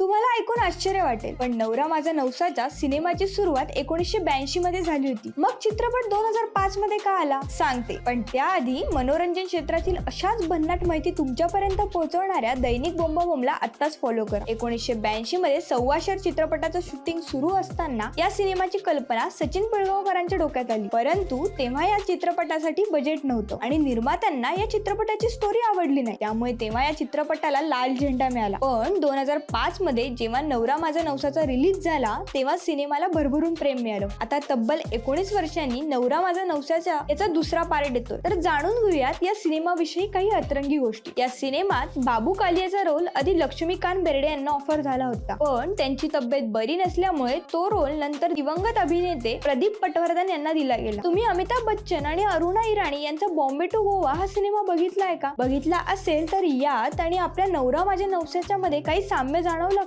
तुम्हाला ऐकून आश्चर्य वाटेल. पण नवरा माझा नवसाच्या सिनेमाची सुरुवात एकोणीसशे ब्याऐंशी मध्ये झाली होती. मग चित्रपट दोन हजार पाच मध्ये का आला? सांगते. पण त्याआधी मनोरंजन क्षेत्रातील अशाच भन्नाट माहिती तुमच्यापर्यंत पोहोचवणाऱ्या दैनिक बोंबा बोंबला आत्ताच फॉलो करा. एकोणीसशे ब्याऐंशी मध्ये सव्वाशेर चित्रपटाचं शूटिंग सुरू असताना या सिनेमाची कल्पना सचिन पिळगावकरांच्या डोक्यात आली. परंतु तेव्हा या चित्रपटासाठी बजेट नव्हतं आणि निर्मात्यांना या चित्रपटाची स्टोरी आवडली नाही. त्यामुळे तेव्हा या चित्रपटाला लाल झेंडा मिळाला. पण दोन हजार पाच मध्ये जेव्हा नवरा माझा नवसाचा रिलीज झाला तेव्हा सिनेमाला भरभरून प्रेम मिळालं. आता तब्बल एकोणीस वर्षांनी नवरा माझा नवसाचा याचा दुसरा पार्ट येतो तर जाणून घेऊयात या सिनेमाविषयी काही अतरंगी गोष्टी. या सिनेमात बाबू कालियाचा रोल आधी लक्ष्मीकांत बेर्डे यांना ऑफर झाला होता. पण त्यांची तब्येत बरी नसल्यामुळे तो रोल नंतर दिवंगत अभिनेते प्रदीप पटवर्धन यांना दिला गेला. तुम्ही अमिताभ बच्चन आणि अरुणा इराणी यांचा बॉम्बे टू गोवा हा सिनेमा बघितलाय का? बघितला असेल तर यात आणि आपल्या नवरा माझ्या नवसाच्या मध्ये काही साम्य जाणवलं